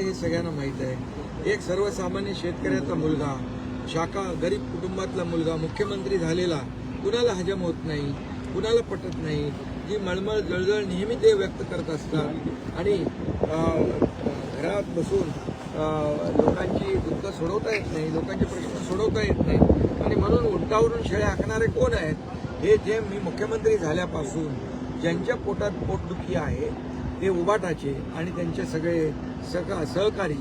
आहे हे सगळ्यांना माहीत आहे. एक सर्वसामान्य शेतकऱ्याचा मुलगा शाखा गरीब कुटुंबातला मुलगा मुख्यमंत्री झालेला कुणाला हजम होत नाही कुणाला पटत नाही जी मळमळ जळजळ नेहमी ते व्यक्त करत असतात. आणि घरात बसून लोकांची दुःख सोडवता येत नाही लोकांचे प्रश्न सोडवता येत नाही. आणि म्हणून उंटावरून शेळ्या हाकणारे कोण आहेत? हे जे मी मुख्यमंत्री झाल्यापासून ज्यांच्या पोटात पोटदुखी आहे हे उबाटाचे आणि त्यांचे सगळे सका सहकारी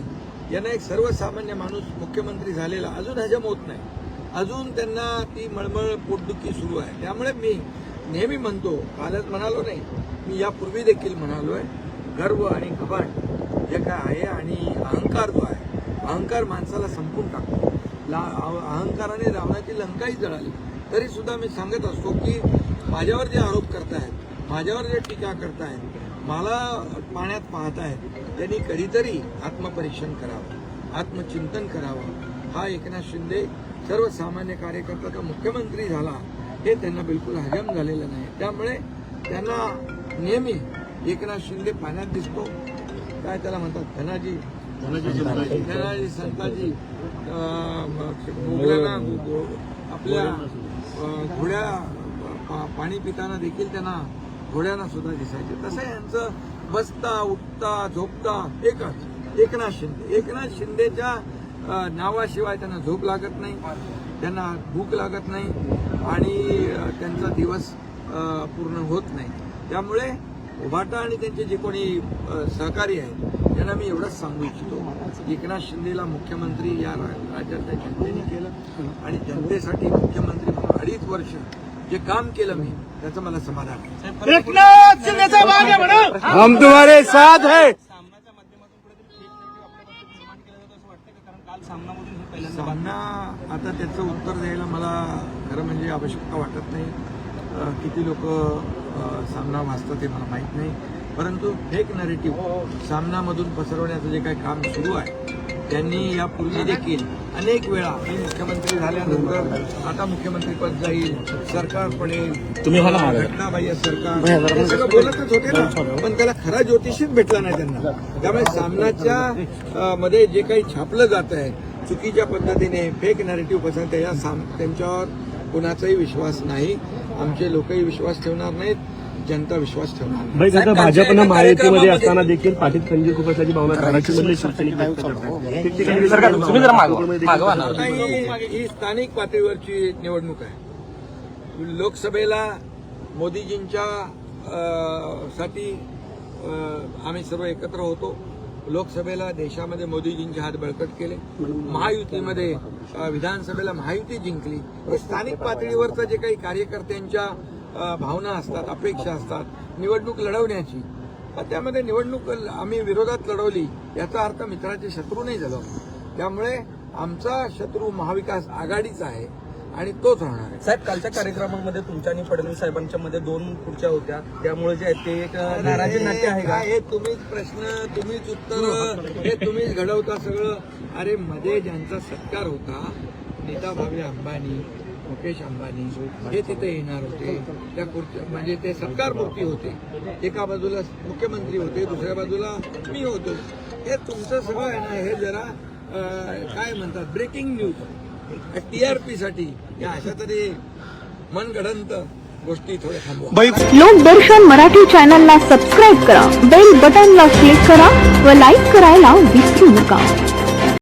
यांना एक सर्वसामान्य माणूस मुख्यमंत्री झालेला अजून हजम होत नाही. अजून त्यांना ती मळमळ पोटदुखी सुरू आहे. त्यामुळे मी नेहमी म्हणतो कालच म्हणालो नाही मी यापूर्वी देखील म्हणालो आहे गर्व आणि घबाड जे काय आहे आणि अहंकार जो आहे अहंकार माणसाला संपून टाकतो. ला अहंकाराने रावणाची लंकाही जळाली. तरी सुद्धा मी सांगत असतो की माझ्यावर जे आरोप करतायत माझ्यावर जे टीका करतायत मला पाण्यात पाहतायत त्यांनी कधीतरी आत्मपरीक्षण करावं आत्मचिंतन करावं. हा एकनाथ शिंदे सर्वसामान्य कार्यकर्त्याचा मुख्यमंत्री झाला हे त्यांना बिलकुल हजम झालेलं नाही. त्यामुळे त्यांना नेहमी एकनाथ शिंदे पाण्यात दिसतो. काय त्याला म्हणतात? धनाजी. धनाजी संताजी. मुघलांना आपल्या घोड्या पा- पाणी पिताना देखील त्यांना घोड्यांना सुद्धा दिसायचे. तसं यांचं बसता उठता झोपता एकच. एकनाथ शिंदे. एकनाथ शिंदेच्या नावाशिवाय त्यांना झोप लागत नाही. त्यांना भूक लागत नाही. आणि त्यांचा दिवस पूर्ण होत नाही. त्यामुळे उभाटा आणि त्यांचे जे कोणी सहकारी आहेत त्यांना मी एवढंच सांगू इच्छितो एकनाथ शिंदेला मुख्यमंत्री या राज्यातल्या जनतेने केलं. आणि जनतेसाठी मुख्यमंत्री म्हणून अडीच वर्ष जे काम केलं मी त्याचं मला समाधान एकनाथ शिंदेचा भाग आहे हम तुम्हारे साथ है। सामनाच्या माध्यमातून कुठेतरी फेक नेगेटिव्ह आपल्या बाबतीत निर्माण केलं जातं असं वाटतं का? कारण काल सामनामधून हे पहिल्यांदा सामना आता त्याचं उत्तर द्यायला मला खरं म्हणजे आवश्यकता वाटत नाही. किती लोक सामना वाचतात हे मला माहीत नाही. परंतु फेक नरेटिव्ह सामनामधून पसरवण्याचं जे काही काम सुरू आहे त्यांनी यापूर्वी देखील अनेक वेळा मी मुख्यमंत्री झाल्यानंतर आता मुख्यमंत्रीपद जाईल सरकार पडेल. घटनाबाह्य सरकार. हे सगळं बोलतच होते ना. पण त्याला खरा ज्योतिषीच भेटला नाही त्यांना. त्यामुळे सामनाच्या मध्ये जे काही छापलं जात आहे चुकीच्या पद्धतीने फेक नॅरेटिव्ह पसरत या साम त्यांच्यावर कुणाचाही विश्वास नाही. आमचे लोकही विश्वास ठेवणार नाहीत. जनता विश्वास ठेवणार भाजपनं महायुतीमध्ये असताना देखील पाठीत खंजीर खुपसल्याची भावना धाराशिवमधले शिवसैनिक व्यक्त करतात ही स्थानिक पातळीवरची निवडणूक आहे. लोकसभेला मोदीजींच्या साठी आम्ही सर्व एकत्र होतो. लोकसभेला देशामध्ये मोदीजींचे हात बळकट केले. महायुतीमध्ये विधानसभेला महायुती जिंकली. हे स्थानिक पातळीवरचं जे काही कार्यकर्त्यांच्या भावना असतात अपेक्षा असतात निवडणूक लढवण्याची. त्यामध्ये निवडणूक आम्ही विरोधात लढवली याचा अर्थ मित्राचे शत्रू नाही झालो. त्यामुळे आमचा शत्रू महाविकास आघाडीचा आहे आणि तोच राहणार आहे. साहेब कालच्या कार्यक्रमामध्ये तुमच्या आणि फडणवीस साहेबांच्या मध्ये दोन खुर्च्या होत्या. त्यामुळे जे आहे ते एक नाराजी नाट्य आहे का? हे तुम्हीच प्रश्न तुम्हीच उत्तर हे तुम्हीच घडवता सगळं. अरे मध्ये ज्यांचा सत्कार होता नीता भावे अंबानी मुकेश अंबानी हे तिथे येणार होते. त्या खुर्च्या म्हणजे ते सरकार मूर्ती होते. एका बाजूला मुख्यमंत्री होते दुसऱ्या बाजूला मी होतो. हे तुमचं सगळं आहे ना हे जरा काय म्हणतात ब्रेकिंग न्यूज टीआरपी साठी या अशा तरी मनगडंत गोष्टी थोड्या लोकदर्शन मराठी चॅनलला सबस्क्राईब करा. बेल बटनला क्लिक करा व लाईक करायला विसरू नका.